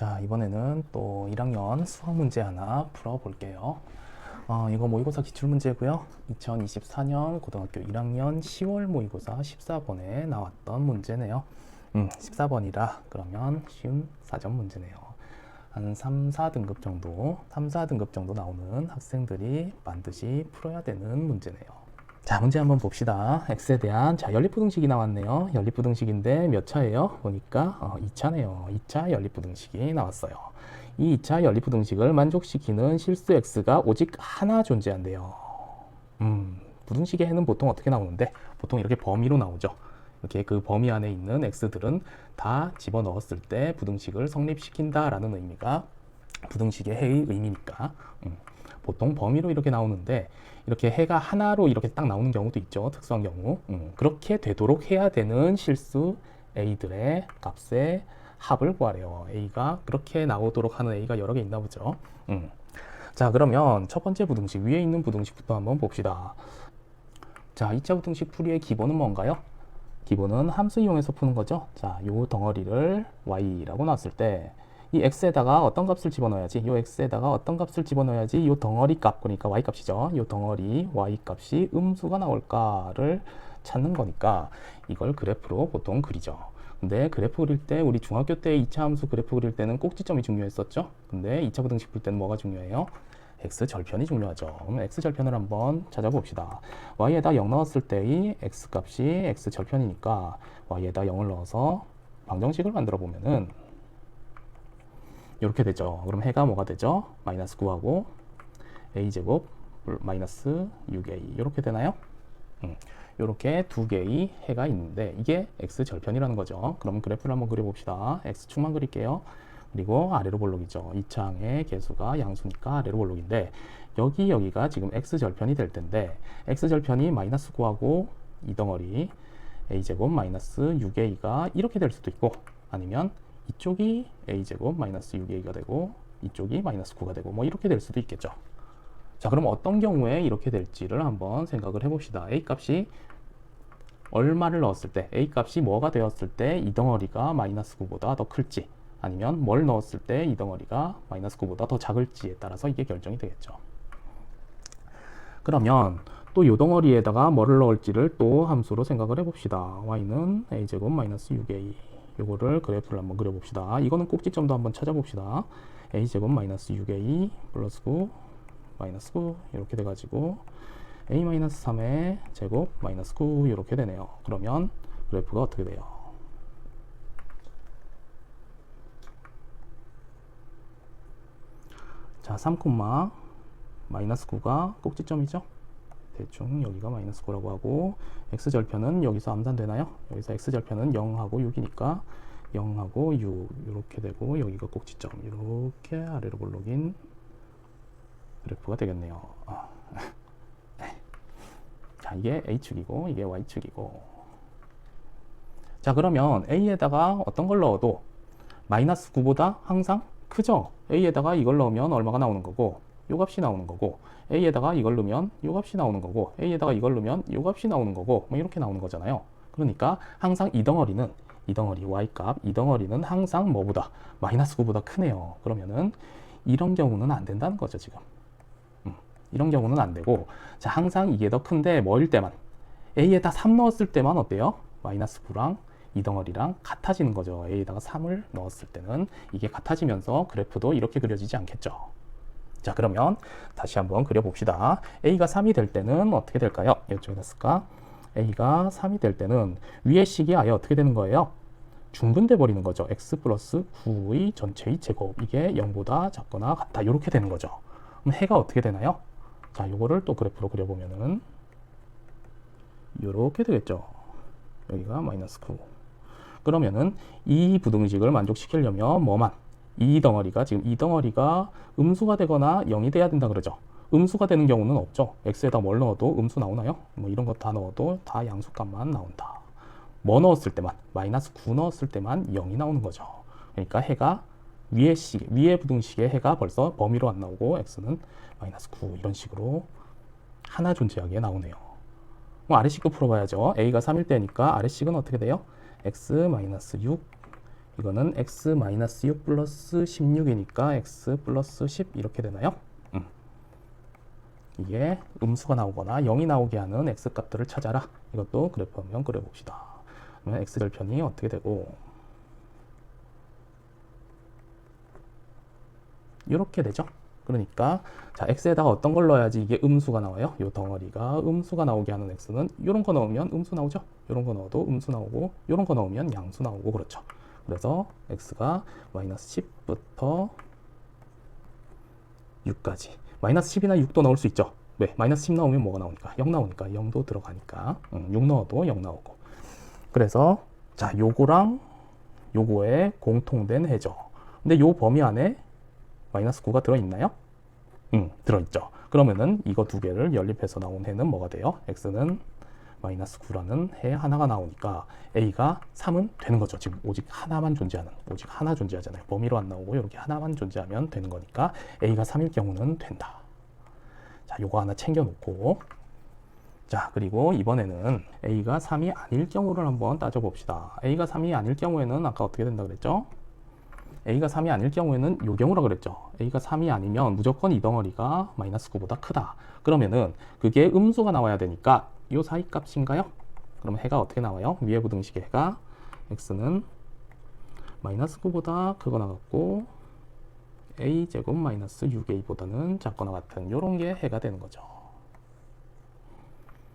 자, 이번에는 또 1학년 수학 문제 하나 풀어볼게요. 어, 이거 모의고사 기출문제고요. 2024년 고등학교 1학년 10월 모의고사 14번에 나왔던 문제네요. 음, 14번이라 그러면 쉬운 4점 문제네요. 한 3, 4등급 정도, 3, 4등급 정도 나오는 학생들이 반드시 풀어야 되는 문제네요. 자, 문제 한번 봅시다. x에 대한 자, 연립부등식이 나왔네요. 연립부등식인데 몇 차예요? 보니까 어, 2차네요. 2차 연립부등식이 나왔어요. 이 2차 연립부등식을 만족시키는 실수 x가 오직 하나 존재한대요. 음, 부등식의 해는 보통 어떻게 나오는데 보통 이렇게 범위로 나오죠. 이렇게 그 범위 안에 있는 x들은 다 집어넣었을 때 부등식을 성립시킨다라는 의미가 부등식의 해의 의미니까 음, 보통 범위로 이렇게 나오는데 이렇게 해가 하나로 이렇게 딱 나오는 경우도 있죠. 특수한 경우. 음, 그렇게 되도록 해야 되는 실수 a들의 값의 합을 구하래요. a가 그렇게 나오도록 하는 a가 여러 개 있나 보죠. 음. 자, 그러면 첫 번째 부등식 위에 있는 부등식부터 한번 봅시다. 자, 2차 부등식 풀이의 기본은 뭔가요? 기본은 함수 이용해서 푸는 거죠. 자, 요 덩어리를 y라고 놨을 때 이 x에다가 어떤 값을 집어넣어야지? 요 x에다가 어떤 값을 집어넣어야지? 요 덩어리 값, 그러니까 y 값이죠. 요 덩어리 y 값이 음수가 나올까를 찾는 거니까 이걸 그래프로 보통 그리죠. 근데 그래프 그릴 때 우리 중학교 때 2차 함수 그래프 그릴 때는 꼭지점이 중요했었죠. 근데 2차 부등식 풀 때는 뭐가 중요해요? x 절편이 중요하죠. 그럼 x 절편을 한번 찾아봅시다. y에다 0 넣었을 때의 x 값이 x 절편이니까 y에다 0을 넣어서 방정식을 만들어 보면은 이렇게 되죠. 그럼 해가 뭐가 되죠? 마이너스 9하고 a제곱 마이너스 6a 이렇게 되나요? 음, 이렇게 두 개의 해가 있는데 이게 x 절편이라는 거죠. 그럼 그래프를 한번 그려봅시다. x축만 그릴게요. 그리고 아래로 볼록이죠. 이 창의 개수가 양수니까 아래로 볼록인데 여기 여기가 지금 x 절편이 될 텐데 x 절편이 마이너스 9하고 이 덩어리 a제곱 마이너스 6a가 이렇게 될 수도 있고 아니면 이쪽이 a제곱 마이너스 6a가 되고 이쪽이 마이너스 9가 되고 뭐 이렇게 될 수도 있겠죠. 자, 그럼 어떤 경우에 이렇게 될지를 한번 생각을 해봅시다. a 값이 얼마를 넣었을 때, a 값이 뭐가 되었을 때 이 덩어리가 마이너스 9보다 더 클지, 아니면 뭘 넣었을 때 이 덩어리가 마이너스 9보다 더 작을지에 따라서 이게 결정이 되겠죠. 그러면 또이 덩어리에다가 뭐를 넣을지를 또 함수로 생각을 해봅시다. y는 a제곱 마이너스 6a 요거를 그래프를 한번 그려봅시다. 이거는 꼭지점도 한번 찾아봅시다. a제곱 마이너스 6a 플러스 9 마이너스 9 이렇게 돼가지고 a 마이너스 3의 제곱 마이너스 9 이렇게 되네요. 그러면 그래프가 어떻게 돼요? 자, 3, 마이너스 9가 꼭지점이죠? 대충 여기가 마이너스 9라고 하고 x절편은 여기서 암산되나요? 여기서 x절편은 0하고 6이니까 0하고 6 이렇게 되고 여기가 꼭지점 이렇게 아래로 볼록인 그래프가 되겠네요. 아. 자 이게 A축이고 이게 Y축이고 자 그러면 A에다가 어떤 걸 넣어도 마이너스 9보다 항상 크죠? A에다가 이걸 넣으면 얼마가 나오는 거고 요 값이 나오는 거고 A에다가 이걸 넣으면 요 값이 나오는 거고 A에다가 이걸 넣으면 요 값이 나오는 거고 뭐 이렇게 나오는 거잖아요. 그러니까 항상 이 덩어리는 이 덩어리 Y값 이 덩어리는 항상 뭐보다 마이너스 9보다 크네요. 그러면은 이런 경우는 안 된다는 거죠 지금. 음, 이런 경우는 안 되고 자 항상 이게 더 큰데 뭐일 때만 A에다 3 넣었을 때만 어때요? 마이너스 9랑 이 덩어리랑 같아지는 거죠. A에다가 3을 넣었을 때는 이게 같아지면서 그래프도 이렇게 그려지지 않겠죠. 자 그러면 다시 한번 그려봅시다. A가 3이 될 때는 어떻게 될까요? 이쪽에다 쓸까? A가 3이 될 때는 위의 식이 아예 어떻게 되는 거예요? 중분돼 버리는 거죠. x 플러스 9의 전체의 제곱 이게 0보다 작거나 같다 이렇게 되는 거죠. 그럼 해가 어떻게 되나요? 자 요거를 또 그래프로 그려보면은 이렇게 되겠죠. 여기가 마이너스 9 그러면은 이 부등식을 만족시키려면 뭐만 이 덩어리가 지금 이 덩어리가 음수가 되거나 0이 돼야 된다 그러죠. 음수가 되는 경우는 없죠. x에다 뭘 넣어도 음수 나오나요? 뭐 이런 거다 넣어도 다 양수값만 나온다. 뭐 넣었을 때만 마이너스 9 넣었을 때만 0이 나오는 거죠. 그러니까 해가 위의 시 위의 부등식의 해가 벌써 범위로 안 나오고 x는 마이너스 9 이런 식으로 하나 존재하게 나오네요. 뭐 아래식도 풀어봐야죠. a가 3일 때니까 아래식은 어떻게 돼요? x 마이너스 6 이거는 x 마이너스 6 플러스 16이니까 x 플러스 10 이렇게 되나요? 음. 이게 음수가 나오거나 0이 나오게 하는 x 값들을 찾아라. 이것도 그래프 한번 그려봅시다. 그러면 x 절편이 어떻게 되고 이렇게 되죠. 그러니까 자 x에다가 어떤 걸 넣어야지 이게 음수가 나와요. 이 덩어리가 음수가 나오게 하는 x는 이런 거 넣으면 음수 나오죠. 이런 거 넣어도 음수 나오고 이런 거 넣으면 양수 나오고 그렇죠. 그래서 x가 마이너스 10부터 6까지 마이너스 10이나 6도 넣을 수 있죠. 왜? 마이너스 10 나오면 뭐가 나오니까 0 나오니까 0도 들어가니까 응, 6 넣어도 0 나오고 그래서 자 요거랑 요거의 공통된 해죠. 근데 요 범위 안에 마이너스 9가 들어있나요? 응, 들어있죠. 그러면은 이거 두 개를 연립해서 나온 해는 뭐가 돼요? x는 마이너스 9라는 해 하나가 나오니까 a가 3은 되는 거죠. 지금 오직 하나만 존재하는, 오직 하나 존재하잖아요. 범위로 안 나오고 이렇게 하나만 존재하면 되는 거니까 a가 3일 경우는 된다. 자, 요거 하나 챙겨놓고 자, 그리고 이번에는 a가 3이 아닐 경우를 한번 따져봅시다. a가 3이 아닐 경우에는 아까 어떻게 된다 그랬죠? a가 3이 아닐 경우에는 요 경우라 그랬죠. a가 3이 아니면 무조건 이 덩어리가 마이너스 9보다 크다. 그러면은 그게 음수가 나와야 되니까 요 사이 값인가요? 그러면 해가 어떻게 나와요? 위에 부등식의 해가 x는 마이너스 9보다 크거나 같고 a 제곱 마이너스 6a보다는 작거나 같은 요런 게 해가 되는 거죠.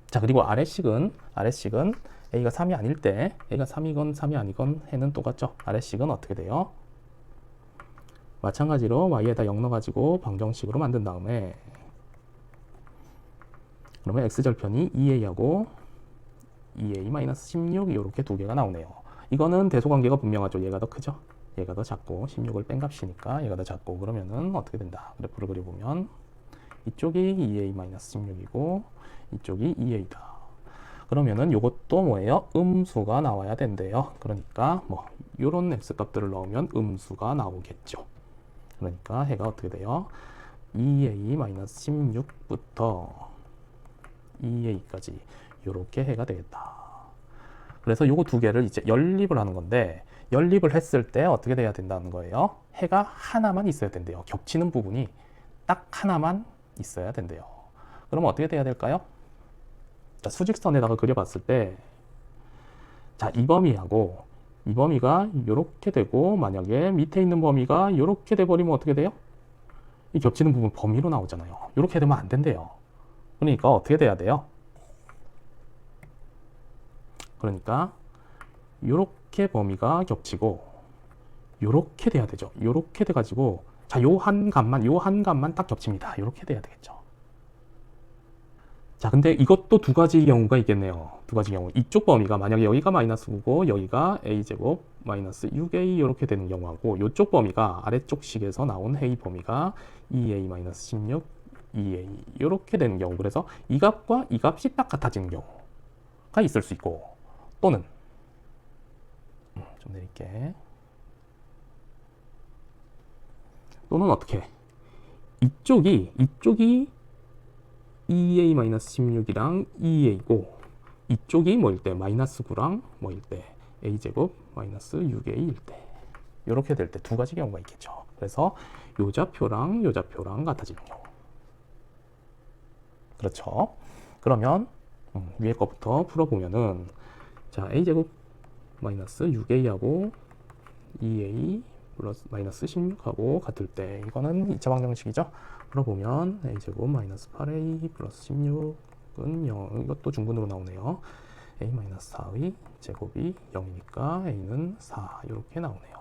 자 그리고 아래식은 아래식은 a가 3이 아닐 때 a가 3이건 3이 아니건 해는 똑같죠. 아래식은 어떻게 돼요? 마찬가지로 y에다 0 넣어가지고 방정식으로 만든 다음에 그러면 x절편이 2a하고 2a-16 이렇게 두 개가 나오네요. 이거는 대소관계가 분명하죠. 얘가 더 크죠. 얘가 더 작고 16을 뺀 값이니까 얘가 더 작고 그러면은 어떻게 된다. 그래프를 그려보면 이쪽이 2a-16이고 이쪽이 2a다. 그러면은 요것도 뭐예요? 음수가 나와야 된대요. 그러니까 뭐 요런 x값들을 넣으면 음수가 나오겠죠. 그러니까 해가 어떻게 돼요? 2a-16부터 2a까지 이렇게 해가 되겠다. 그래서 요거 두 개를 이제 연립을 하는 건데 연립을 했을 때 어떻게 돼야 된다는 거예요? 해가 하나만 있어야 된대요. 겹치는 부분이 딱 하나만 있어야 된대요. 그럼 어떻게 돼야 될까요? 자, 수직선에다가 그려봤을 때, 자, 이 범위하고 이 범위가 이렇게 되고 만약에 밑에 있는 범위가 이렇게 돼 버리면 어떻게 돼요? 이 겹치는 부분 범위로 나오잖아요. 이렇게 되면 안 된대요. 그러니까 어떻게 돼야 돼요? 그러니까 이렇게 범위가 겹치고 이렇게 돼야 되죠. 이렇게 돼 가지고 자, 요 한 값만 요 한 값만 딱 겹칩니다. 이렇게 돼야 되겠죠. 자, 근데 이것도 두 가지 경우가 있겠네요. 두 가지 경우. 이쪽 범위가 만약에 여기가 마이너스 9고 여기가 a제곱 마이너스 6a 이렇게 되는 경우하고 이쪽 범위가 아래쪽 식에서 나온 a 범위가 2a 마이너스 16 2a 이렇게 되는 경우. 그래서 이 값과 이 값이 딱 같아지는 경우가 있을 수 있고 또는 음, 좀 내릴게. 또는 어떻게? 이쪽이 이쪽이 2a-16이랑 2a고 이쪽이 뭐일 때 마이너스 9랑 뭐일 때 a제곱 마이너스 6a일 때 이렇게 될 때 두 가지 경우가 있겠죠. 그래서 요 좌표랑 요 좌표랑 같아지는 경우. 그렇죠. 그러면 음, 위에 거부터 풀어보면은 자 a제곱 마이너스 6a하고 2a 플러스 마이너스 16하고 같을 때 이거는 2차 방정식이죠. 풀어보면 a제곱 마이너스 8a 플러스 16은 0 이것도 중분으로 나오네요. a 마이너스 4의 제곱이 0이니까 a는 4 이렇게 나오네요.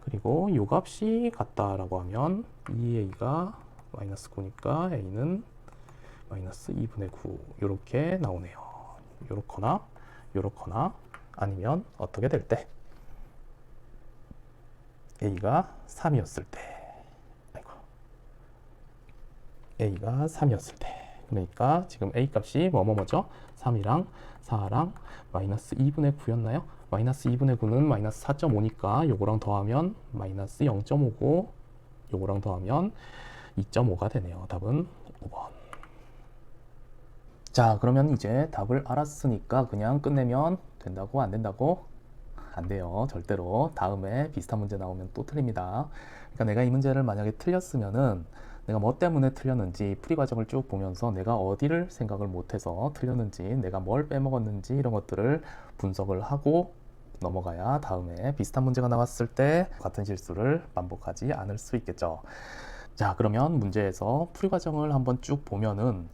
그리고 요 값이 같다라고 하면 2a가 마이너스 9니까 a는 마이너스 2분의 9 이렇게 나오네요. 요렇거나 요렇거나 아니면 어떻게 될 때? A가 3이었을 때. 아이고. A가 3이었을 때. 그러니까 지금 a 값이 뭐뭐뭐죠? 3이랑 4랑 마이너스 2분의 9였나요? 마이너스 2분의 9는 마이너스 4.5니까 요거랑 더하면 마이너스 0.5고 요거랑 더하면 2.5가 되네요. 답은 5번 자 그러면 이제 답을 알았으니까 그냥 끝내면 된다고 안 된다고 안 돼요. 절대로. 다음에 비슷한 문제 나오면 또 틀립니다. 그러니까 내가 이 문제를 만약에 틀렸으면은 내가 뭐 때문에 틀렸는지 풀이 과정을 쭉 보면서 내가 어디를 생각을 못해서 틀렸는지 내가 뭘 빼먹었는지 이런 것들을 분석을 하고 넘어가야 다음에 비슷한 문제가 나왔을 때 같은 실수를 반복하지 않을 수 있겠죠. 자, 그러면 문제에서 풀이 과정을 한번 쭉 보면은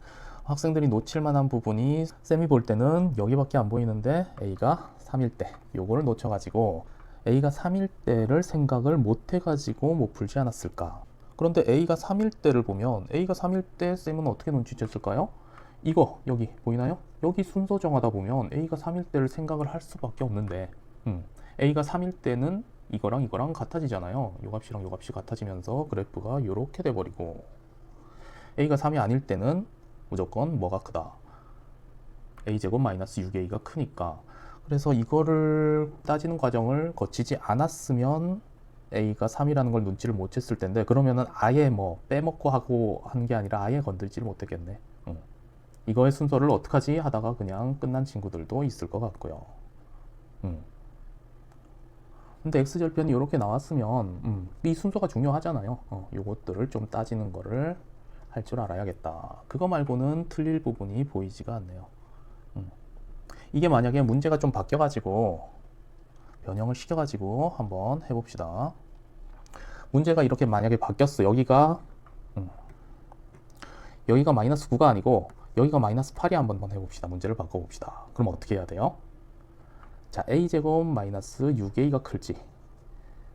학생들이 놓칠 만한 부분이 쌤이 볼 때는 여기밖에 안 보이는데 A가 3일 때 요거를 놓쳐가지고 A가 3일 때를 생각을 못 해가지고 못 풀지 않았을까 그런데 A가 3일 때를 보면 A가 3일 때 쌤은 어떻게 눈치챘을까요? 이거 여기 보이나요? 여기 순서 정하다 보면 A가 3일 때를 생각을 할 수밖에 없는데 음, A가 3일 때는 이거랑 이거랑 같아지잖아요 요 값이랑 요 값이 같아지면서 그래프가 요렇게 돼버리고 A가 3이 아닐 때는 무조건 뭐가 크다. A제곱 마이너스 6a가 크니까. 그래서 이거를 따지는 과정을 거치지 않았으면 a가 3이라는 걸 눈치를 못 챘을 텐데 그러면은 아예 뭐 빼먹고 하고 한 게 아니라 아예 건들지를 못했겠네. 응. 이거의 순서를 어떡하지 하다가 그냥 끝난 친구들도 있을 것 같고요. 응. 근데 x절편이 이렇게 나왔으면 음, 이 순서가 중요하잖아요. 어, 요것들을 좀 따지는 거를 할 줄 알아야겠다. 그거 말고는 틀릴 부분이 보이지가 않네요. 음. 이게 만약에 문제가 좀 바뀌어 가지고 변형을 시켜 가지고 한번 해봅시다. 문제가 이렇게 만약에 바뀌었어. 여기가 음, 여기가 마이너스 9가 아니고 여기가 마이너스 8이 한번 해봅시다. 문제를 바꿔봅시다. 그럼 어떻게 해야 돼요? 자 a제곱 마이너스 6a가 클지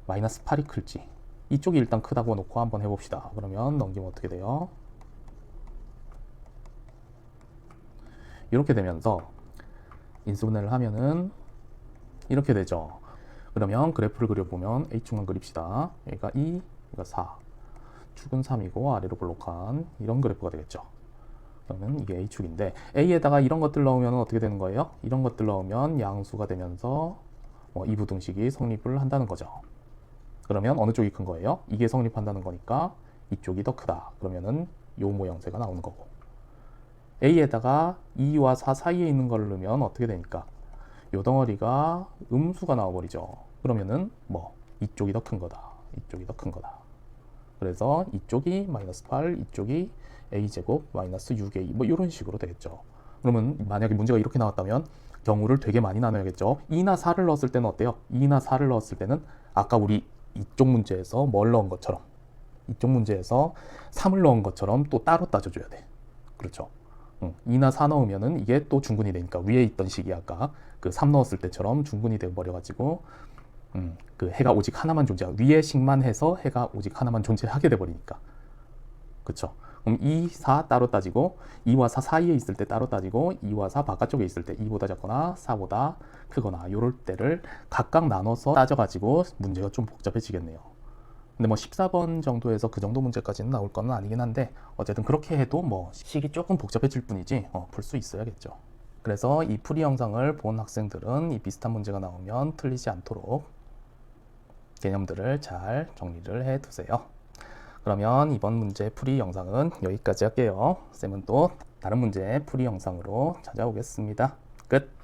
마이너스 8이 클지 이쪽이 일단 크다고 놓고 한번 해봅시다. 그러면 넘기면 어떻게 돼요? 이렇게 되면서 인수분해를 하면은 이렇게 되죠 그러면 그래프를 그려보면 H축만 그립시다 여기가 2, 여기가 4 축은 3이고 아래로 볼록한 이런 그래프가 되겠죠 그러면 이게 A축인데 A에다가 이런 것들 넣으면 어떻게 되는 거예요? 이런 것들 넣으면 양수가 되면서 뭐 이부등식이 성립을 한다는 거죠. 그러면 어느 쪽이 큰 거예요? 이게 성립한다는 거니까 이쪽이 더 크다. 그러면은 요 모양새가 나오는 거고. A에다가 2와 4 사이에 있는 걸 넣으면 어떻게 되니까? 요 덩어리가 음수가 나와버리죠. 그러면은 뭐 이쪽이 더 큰 거다. 이쪽이 더 큰 거다. 그래서 이쪽이 마이너스 8, 이쪽이 a제곱 마이너스 6a 뭐 이런 식으로 되겠죠. 그러면 만약에 문제가 이렇게 나왔다면 경우를 되게 많이 나눠야겠죠. 2나 4를 넣었을 때는 어때요? 2나 4를 넣었을 때는 아까 우리 이쪽 문제에서 뭘 넣은 것처럼 이쪽 문제에서 3을 넣은 것처럼 또 따로 따져줘야 돼. 그렇죠. 응. 2나 4 넣으면은 이게 또 중근이 되니까 위에 있던 식이 아까 그3 넣었을 때처럼 중근이 돼 버려가지고 음, 그 해가 오직 하나만 존재 위에 식만 해서 해가 오직 하나만 존재하게 돼 버리니까 그렇죠. 그럼 2, 4 따로 따지고 2와 4 사이에 있을 때 따로 따지고 2와 4 바깥쪽에 있을 때 2보다 작거나 4보다 크거나 요럴 때를 각각 나눠서 따져가지고 문제가 좀 복잡해지겠네요. 근데 뭐 14번 정도에서 그 정도 문제까지는 나올 건 아니긴 한데 어쨌든 그렇게 해도 뭐 식이 조금 복잡해질 뿐이지 어, 풀 수 있어야겠죠. 그래서 이 풀이 영상을 본 학생들은 이 비슷한 문제가 나오면 틀리지 않도록 개념들을 잘 정리를 해 두세요. 그러면 이번 문제 풀이 영상은 여기까지 할게요. 쌤은 또 다른 문제 풀이 영상으로 찾아오겠습니다. 끝!